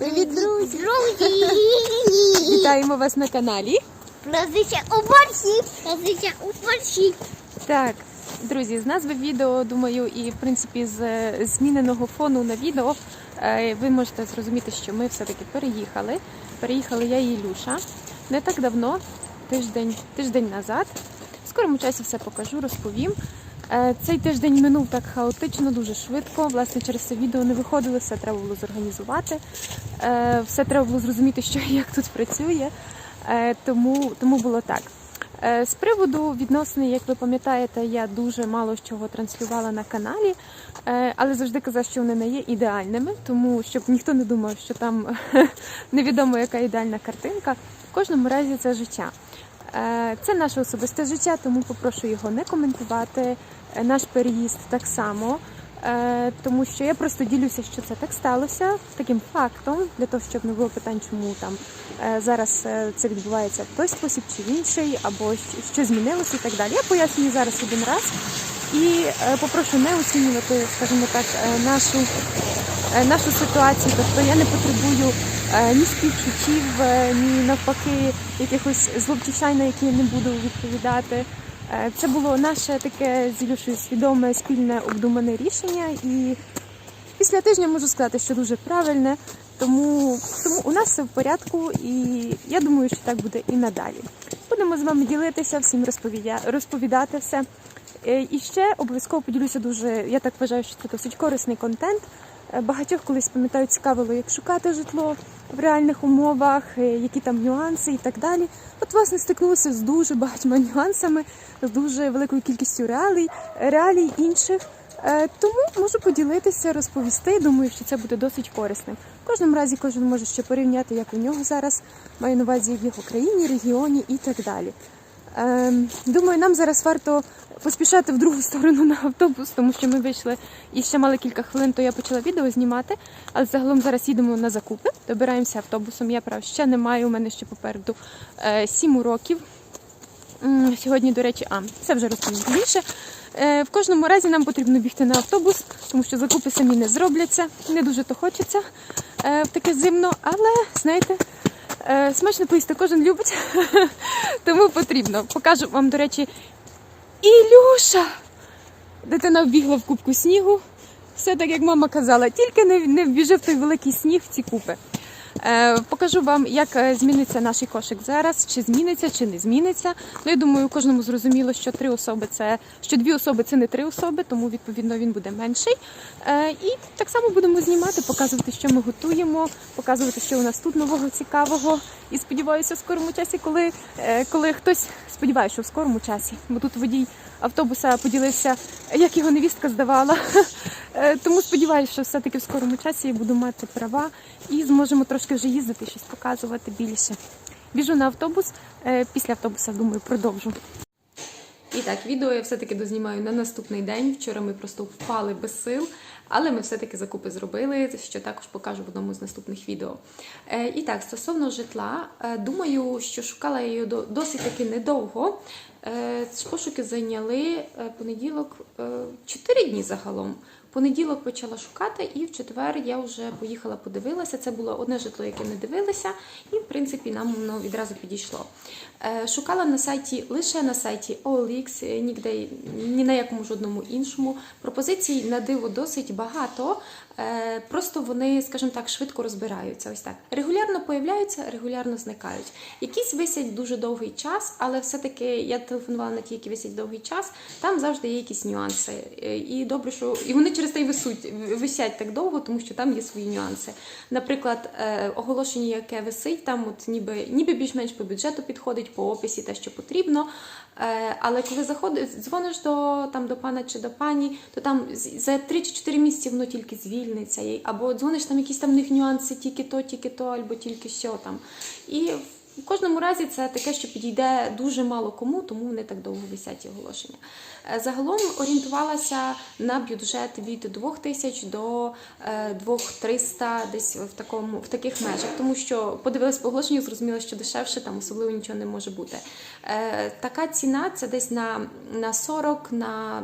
Привіт, друзі! Друзі! Вітаємо вас на каналі. Прозиця у борщі! Прозиця у борщі! Так, друзі, з назви відео, думаю, і в принципі з е, зміненого фону на відео е, ви можете зрозуміти, що ми все-таки переїхали. Переїхали я і Ілюша не так давно, тиждень, тиждень назад. В скорому часі все покажу, розповім. Е, Цей тиждень минув так хаотично, дуже швидко. Власне, через це відео не виходили, все треба було зорганізувати. Е, Все треба було зрозуміти, що як тут працює. Е, Тому, тому було так. З приводу відносин, як ви пам'ятаєте, я дуже мало чого транслювала на каналі, але завжди казала, що вони не є ідеальними, тому щоб ніхто не думав, що там невідомо яка ідеальна картинка. В кожному разі це життя. Це наше особисте життя, тому попрошу його не коментувати. Е, Наш переїзд так само. Е, Тому що я просто ділюся, що це так сталося таким фактом, для того, щоб не було питань, чому там е, зараз це відбувається в той спосіб чи в інший, або що змінилося і так далі. Я пояснюю зараз один раз і попрошу не оцінювати, скажімо так, нашу, нашу ситуацію. Тобто я не потребую ні співчуттів, ні навпаки якихось зловтішань, на які я не буду відповідати. Е, Це було наше таке з Ілюшею свідоме спільне обдумане рішення, і після тижня можу сказати, що дуже правильне. Тому, тому у нас все в порядку, і я думаю, що так буде і надалі. Будемо з вами ділитися, всім розповідя... розповідати все. Е, І ще обов'язково поділюся дуже. Я так вважаю, що це досить корисний контент. Багатьох колись пам'ятаю, цікавило, як шукати житло в реальних умовах, е, які там нюанси і так далі. От, власне, стикнулася з дуже багатьма нюансами, з дуже великою кількістю реалій, реалій інших. Е, Тому можу поділитися, розповісти. Думаю, що це буде досить корисним. В кожному разі кожен може ще порівняти, як у нього зараз маю на увазі в його країні, регіоні і так далі. Ем, Думаю, нам зараз варто поспішати в другу сторону на автобус, тому що ми вийшли і ще мали кілька хвилин, то я почала відео знімати. Але загалом зараз їдемо на закупи, добираємося автобусом. Я прав ще не маю. У мене ще попереду е, 7 уроків. Сьогодні, до речі, а це вже розповім більше. Е, В кожному разі нам потрібно бігти на автобус, тому що закупи самі не зробляться. Не дуже то хочеться е, в таке зимно, але знаєте, е, смачно поїсти кожен любить, тому потрібно. Покажу вам, до речі, Ілюша! Дитина вбігла в кубку снігу. Все так, як мама казала, тільки не, не вбіжи в той великий сніг в ці купи. Е, покажу вам, як е, зміниться наш кошик зараз, чи зміниться, чи не зміниться. Ну, я думаю, кожному зрозуміло, що три особи це що дві особи це не три особи, тому відповідно він буде менший. Е, і так само будемо знімати, показувати, що ми готуємо, показувати, що у нас тут нового цікавого. І сподіваюся, в скорому часі, коли, коли хтось сподіваюся, що в скорому часі, бо тут водій автобуса поділився, як його невістка здавала. Е, Тому сподіваюся, що все-таки в скорому часі я буду мати права і зможемо трошки вже їздити, щось показувати більше. Біжу на автобус. е, Після автобуса, думаю, продовжу. І так, відео я все-таки дознімаю на наступний день. Вчора ми просто впали без сил, але ми все-таки закупи зробили, що також покажу в одному з наступних відео. Е, і так, стосовно житла, е, думаю, що шукала я її досить таки недовго. Е, пошуки зайняли понеділок 4 дні загалом. Понеділок почала шукати, і в четвер я вже поїхала, подивилася. Це було одне житло, яке не дивилася, і в принципі нам воно відразу підійшло. Е, Шукала на сайті лише на сайті OLX, е, ніде ні на якому жодному іншому. Пропозицій на диво досить багато. Е, Просто вони, скажімо так, швидко розбираються. Ось так. Регулярно появляються, регулярно зникають. Якісь висять дуже довгий час, але все-таки я телефонувала на ті, які висять довгий час. Там завжди є якісь нюанси. Е, І добре, що і вони через те й висуть, висять так довго, тому що там є свої нюанси. Наприклад, е, оголошення, яке висить, там от ніби, ніби більш-менш по бюджету підходить, по описі те, що потрібно. Е, Але коли заходиш, дзвониш до, там, до пана чи до пані, то там за 3 чи 4 місяці воно тільки звільниться. Або дзвониш там якісь там в них нюанси, тільки то, тільки то, або тільки що там. І в кожному разі це таке, що підійде дуже мало кому, тому вони так довго висять оголошення. Е, Загалом орієнтувалася на бюджет від 2 тисяч до е, 2-300 десь в такому в таких межах, тому що подивилась по оголошенню, зрозуміла, що дешевше там особливо нічого не може бути. Е, Така ціна це десь на, на 40, на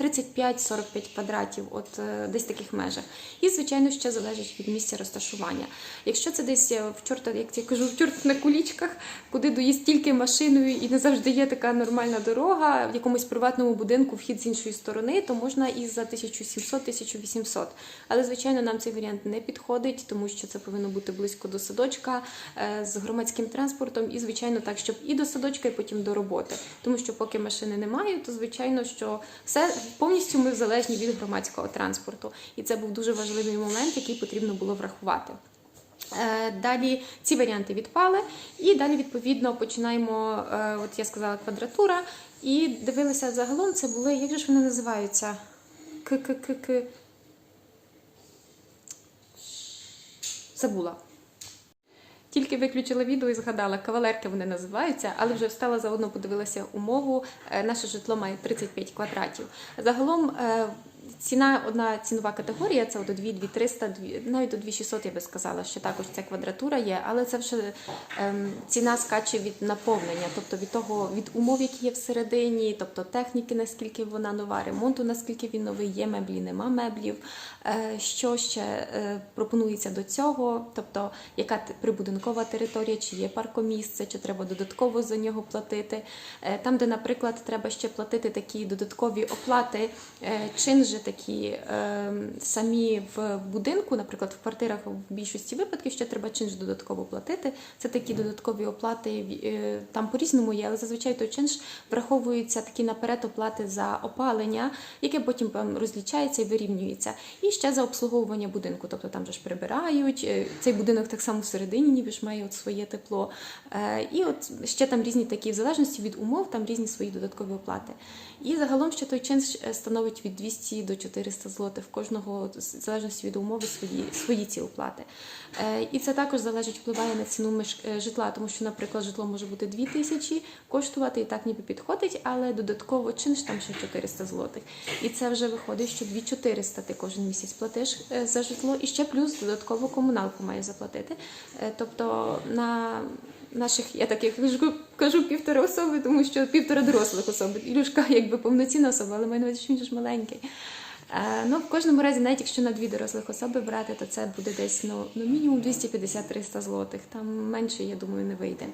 35-45 квадратів, от е, десь в таких межах. І, звичайно, ще залежить від місця розташування. Якщо це десь е, в чорта, як я кажу, в чорт на кулічках, куди доїзд тільки машиною і не завжди є така нормальна дорога, в якомусь приватному будинку вхід з іншої сторони, то можна і за 1700-1800. Але, звичайно, нам цей варіант не підходить, тому що це повинно бути близько до садочка е, з громадським транспортом, і, звичайно, так, щоб і до садочка, і потім до роботи. Тому що поки машини немає, то звичайно, що все повністю ми залежні від громадського транспорту. І це був дуже важливий момент, який потрібно було врахувати. Е, Далі ці варіанти відпали, і далі відповідно починаємо. е, От я сказала квадратура, і дивилися загалом. Це були як же ж вони називаються? К-к-к-к. Забула. Тільки виключила відео і згадала, кавалерки вони називаються, але вже встала заодно, подивилася умову. Е, Наше житло має 35 квадратів. Загалом е, ціна, одна цінова категорія це от 2 2300, навіть до 2600, я би сказала, що також ця квадратура є, але це вже ем, ціна скаче від наповнення, тобто від того, від умов, які є всередині, тобто техніки, наскільки вона нова, ремонту, наскільки він новий, є меблі, нема меблів. Е, Що ще е, пропонується до цього, тобто яка прибудинкова територія, чи є паркомісце, чи треба додатково за нього платити. Е, Там, де, наприклад, треба ще платити такі додаткові оплати, е, такі е, самі в будинку, наприклад, в квартирах в більшості випадків ще треба чинш додатково платити. Це такі додаткові оплати, е, там по-різному є, але зазвичай той чинш враховуються такі наперед оплати за опалення, яке потім розлічається і вирівнюється. І ще за обслуговування будинку, тобто там же ж прибирають. е, Цей будинок так само всередині, ніби ж має от своє тепло. Е, І от ще там різні такі, в залежності від умов, там різні свої додаткові оплати. І загалом ще той чинш е, становить від 200 до 400 злотих кожного, в залежності від умови, свої, свої ці оплати. Е, І це також залежить, впливає на ціну е, житла, тому що, наприклад, житло може бути 2 тисячі коштувати і так ніби підходить, але додатково чинш там ще 400 злотих. І це вже виходить, що 2400 ти кожен місяць платиш е, за житло, і ще плюс додатково комуналку маєш заплатити. Тобто на наших, я так як кажу, півтора особи, тому що півтора дорослих особи. Ілюшка якби повноцінна особа, але маю на він ж маленький. Е, Ну, в кожному разі, навіть якщо на дві дорослих особи брати, то це буде десь ну, ну мінімум 250-300 злотих. Там менше, я думаю, не вийде.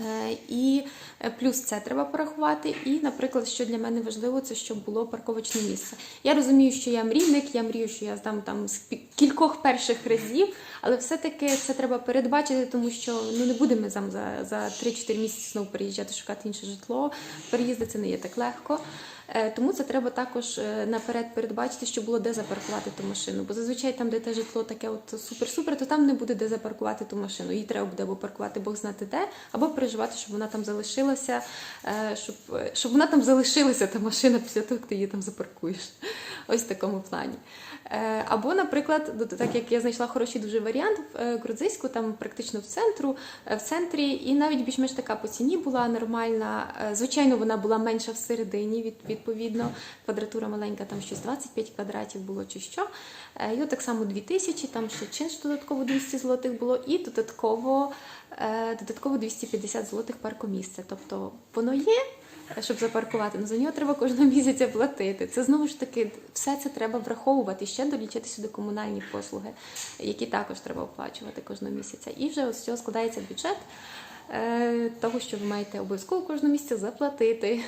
Е, І е, плюс це треба порахувати. І, наприклад, що для мене важливо, це щоб було парковочне місце. Я розумію, що я мрійник, я мрію, що я здам там з кількох перших разів, але все-таки це треба передбачити, тому що ну не будемо за, за 3-4 місяці знову переїжджати, шукати інше житло. Переїзди це не є так легко. Е, Тому це треба також е, наперед передбачити, щоб було де запаркувати ту машину. Бо зазвичай там, де те житло таке от супер-супер, то там не буде де запаркувати ту машину. Її треба буде або паркувати Бог знати де, або переживати, щоб вона там залишилася, е, щоб, щоб вона там залишилася, та машина після того, як ти її там запаркуєш. Ось в такому плані. Або, наприклад, так як я знайшла хороший дуже варіант в е, Грудзиську, там практично в центру, е, в центрі, і навіть більш-менш така по ціні була нормальна. Е, Звичайно, вона була менша всередині, від, відповідно, квадратура маленька, там щось 25 квадратів було чи що. І от так само 2000, там ще чинш додатково 200 злотих було, і додатково, додатково 250 злотих паркомісце. Тобто воно є, щоб запаркувати, Ну за нього треба кожного місяця платити. Це знову ж таки все це треба враховувати. Ще долічити сюди комунальні послуги, які також треба оплачувати кожного місяця. І вже ось цього складається бюджет е, того, що ви маєте обов'язково кожного місяця заплатити.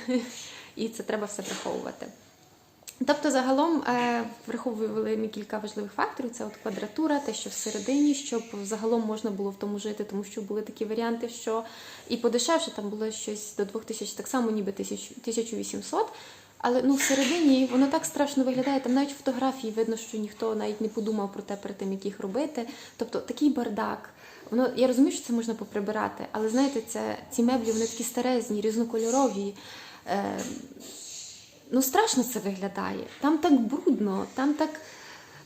І це треба все враховувати. Тобто, загалом е, враховували ми кілька важливих факторів: це от квадратура, те, що всередині, щоб загалом можна було в тому жити, тому що були такі варіанти, що і подешевше там було щось до 2000, так само ніби 1000 1800. Але ну всередині воно так страшно виглядає. Там навіть фотографії видно, що ніхто навіть не подумав про те перед тим, як їх робити. Тобто такий бардак. Воно я розумію, що це можна поприбирати, але знаєте, це ці меблі вони такі старезні, різнокольорові. Е, ну страшно це виглядає. Там так брудно, там так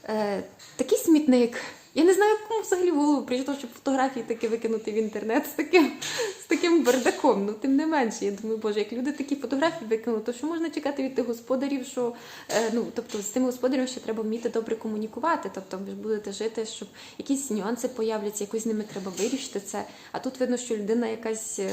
е, такий смітник. Я не знаю, кому взагалі в голову прийшло, щоб фотографії таки викинути в інтернет з таким, таким бардаком. Ну, тим не менше, я думаю, боже, як люди такі фотографії викинули, то що можна чекати від тих господарів, що е, ну, тобто з тими господарями ще треба вміти добре комунікувати. Тобто ви ж будете жити, щоб якісь нюанси появляться, якось з ними треба вирішити це. А тут видно, що людина якась. е,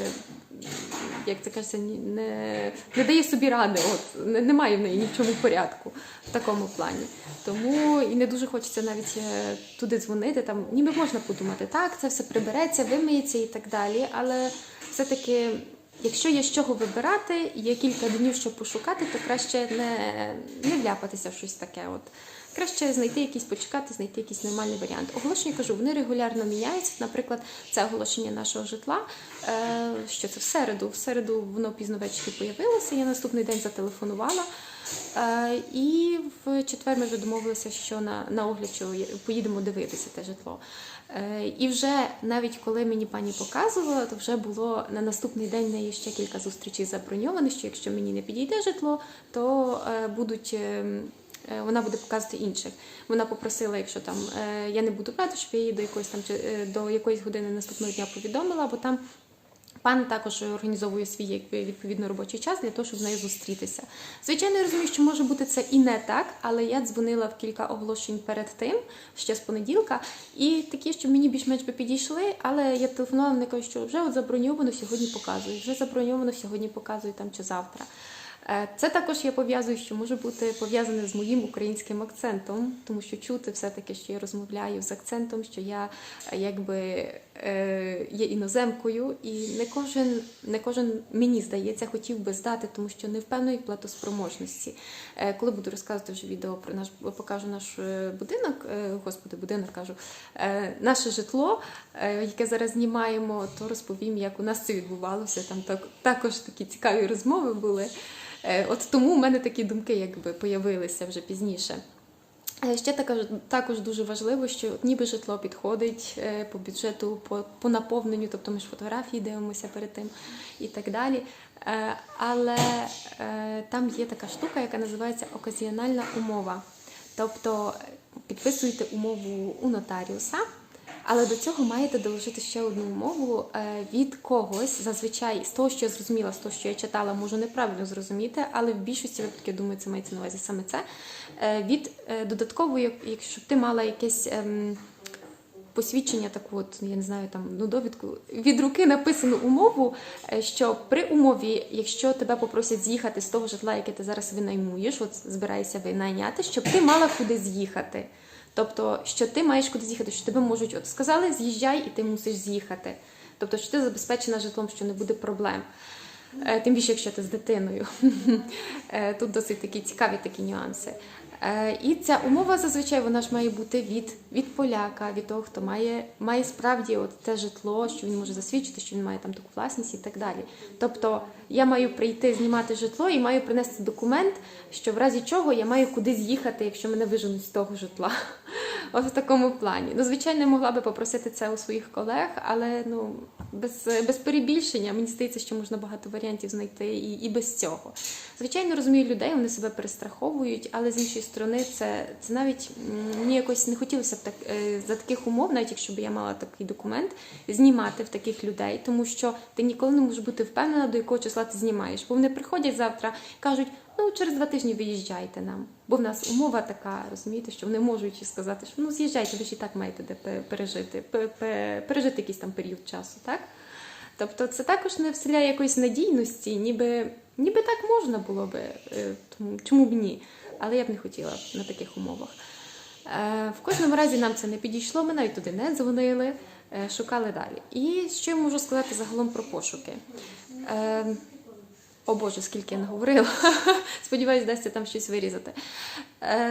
як це кажеться, не, не дає собі ради. От немає в неї ні в чому порядку в такому плані. Тому і не дуже хочеться навіть е, туди дзвонити. Там ніби можна подумати, так, це все прибереться, вимиється і так далі. Але все-таки, якщо є з чого вибирати, є кілька днів, щоб пошукати, то краще не, не вляпатися в щось таке. От. Краще знайти якийсь, почекати, знайти якийсь нормальний варіант. Оголошення кажу, вони регулярно міняються. Наприклад, це оголошення нашого житла. Е, що це в середу? В середу воно пізно ввечері появилося. Я наступний день зателефонувала. Е, і в четвер ми вже домовилися, що на, на огляд поїдемо дивитися те житло. Е, і вже навіть коли мені пані показувала, то вже було на наступний день в неї ще кілька зустрічей заброньованих, що якщо мені не підійде житло, то е, будуть. Вона буде показувати інших. Вона попросила, якщо там я не буду брати, щоб я її до якоїсь там до якоїсь години наступного дня повідомила, бо там пан також організовує свій якби, відповідно робочий час для того, щоб з нею зустрітися. Звичайно, я розумію, що може бути це і не так, але я дзвонила в кілька оголошень перед тим, ще з понеділка, і такі, що мені більш-менш би підійшли, але я телефонувала, вони кажуть, що вже от заброньовано сьогодні показують, вже заброньовано сьогодні показують там чи завтра. Е, Це також я пов'язую, що може бути пов'язане з моїм українським акцентом, тому що чути все-таки, що я розмовляю з акцентом, що я е, якби е, є іноземкою, і не кожен, не кожен мені здається, хотів би здати, тому що не в певної платоспроможності. Коли буду розказувати вже відео про наш покажу наш будинок, господи, будинок кажу, наше житло, яке зараз знімаємо, то розповім, як у нас це відбувалося. Там так, також такі цікаві розмови були. Е, От тому в мене такі думки якби появилися вже пізніше. Е, Ще також, також дуже важливо, що ніби житло підходить е, по бюджету, по, по наповненню, тобто ми ж фотографії дивимося перед тим і так далі. Але там є така штука, яка називається оказіональна умова. Тобто підписуєте умову у нотаріуса, але до цього маєте доложити ще одну умову е, від когось. Зазвичай з того, що я зрозуміла, з того, що я читала, можу неправильно зрозуміти, але в більшості випадків, я думаю, це мається на увазі саме це. Е, Від е, додаткової, якщо б ти мала якесь. ем, Посвідчення таку, от я не знаю, там ну довідку від руки написану умову, що при умові, якщо тебе попросять з'їхати з того житла, яке ти зараз винаймуєш, от збираєшся винайняти, щоб ти мала куди з'їхати. Тобто, що ти маєш куди з'їхати, що тебе можуть от сказали, з'їжджай, і ти мусиш з'їхати. Тобто, що ти забезпечена житлом, що не буде проблем. Е, Тим більше, якщо ти з дитиною. Е, Тут досить такі цікаві такі нюанси. Е, І ця умова зазвичай вона ж має бути від, від поляка, від того, хто має, має справді от те житло, що він може засвідчити, що він має там таку власність і так далі. Тобто я маю прийти знімати житло і маю принести документ, що в разі чого я маю кудись їхати, якщо мене виженуть з того житла. От в такому плані. Ну, звичайно, могла би попросити це у своїх колег, але ну без, без перебільшення мені здається, що можна багато варіантів знайти і, і без цього. Звичайно, розумію людей, вони себе перестраховують, але з іншої сторони, це, це навіть мені якось не хотілося б так е, за таких умов, навіть якщо б я мала такий документ, знімати в таких людей, тому що ти ніколи не можеш бути впевнена, до якого числа ти знімаєш. Бо вони приходять завтра, кажуть. Ну, через два тижні виїжджайте нам. Бо в нас умова така, розумієте, що вони можуть сказати, що ну з'їжджайте, ви ж і так маєте де пережити, пе- пе- пережити якийсь там період часу, так? Тобто це також не вселяє якоїсь надійності, ніби, ніби так можна було би, е, тому чому б ні? Але я б не хотіла на таких умовах. Е, В кожному разі нам це не підійшло, ми навіть туди не дзвонили, е, шукали далі. І що я можу сказати загалом про пошуки? Е, О Боже, скільки я наговорила. Сподіваюсь, вдасться там щось вирізати.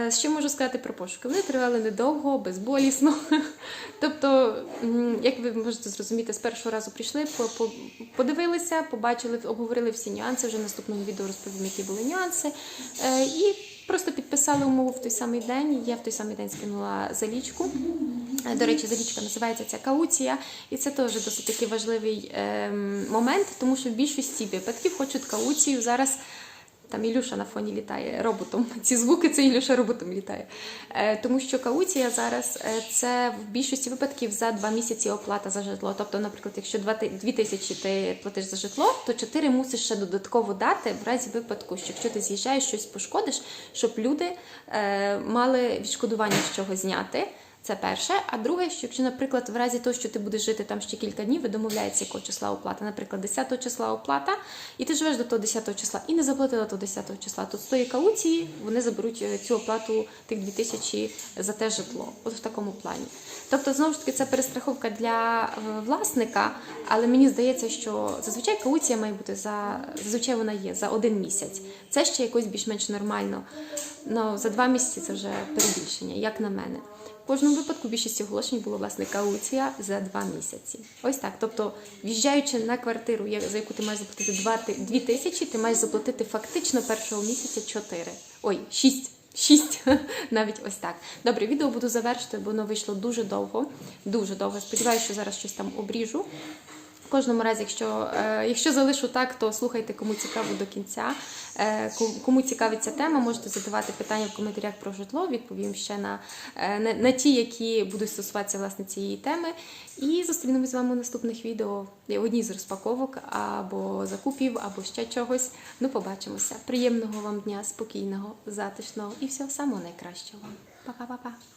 Що можу сказати про пошуки? Вони тривали недовго, безболісно. Тобто, як ви можете зрозуміти, з першого разу прийшли, по- по- подивилися, побачили, обговорили всі нюанси. Вже в наступному відео розповім, які були нюанси. І просто підписали умову в той самий день. Я в той самий день скинула залічку. Е, До речі, залічка називається ця кауція, і це теж досить такий важливий ем, момент, тому що в більшості випадків хочуть кауцію зараз. Там Ілюша на фоні літає роботом. Ці звуки це Ілюша роботом літає. Е, тому що кауція зараз е, це в більшості випадків за два місяці оплата за житло. Тобто, наприклад, якщо два ти- дві тисячі ти платиш за житло, то чотири мусиш ще додатково дати в разі випадку, що якщо ти з'їжджаєш, щось пошкодиш, щоб люди е, мали відшкодування з чого зняти. Це перше. А друге, що якщо, наприклад, в разі того, що ти будеш жити там ще кілька днів, ви домовляєтеся, якого числа оплата. Наприклад, 10 числа оплата, і ти живеш до того 10 числа і не заплатила до 10 числа. То з тої кауції вони заберуть е, цю оплату тих 2000 за те житло. От в такому плані. Тобто, знову ж таки, це перестраховка для е, власника, але мені здається, що зазвичай кауція має бути за зазвичай вона є за один місяць. Це ще якось більш-менш нормально. Ну, за два місяці це вже перебільшення, як на мене. В кожному випадку більшість оголошень було власне кауція за два місяці. Ось так. Тобто, в'їжджаючи на квартиру, за яку ти маєш заплатити 2 ти- 2 тисячі, ти маєш заплатити фактично першого місяця 4. Ой, 6. Шість, навіть ось так. Добре, відео буду завершити, бо воно вийшло дуже довго. Дуже довго. Сподіваюся, що зараз щось там обріжу. В кожному разі, якщо, е, якщо залишу так, то слухайте, кому цікаво до кінця. Е, кому цікавить ця тема, можете задавати питання в коментарях про житло. Відповім ще на, е, на, на ті, які будуть стосуватися власне цієї теми. І зустрінемось з вами у наступних відео в одній з розпаковок або закупів, або ще чогось. Ну, побачимося. Приємного вам дня, спокійного, затишного і всього самого найкращого. Па-па-па-па.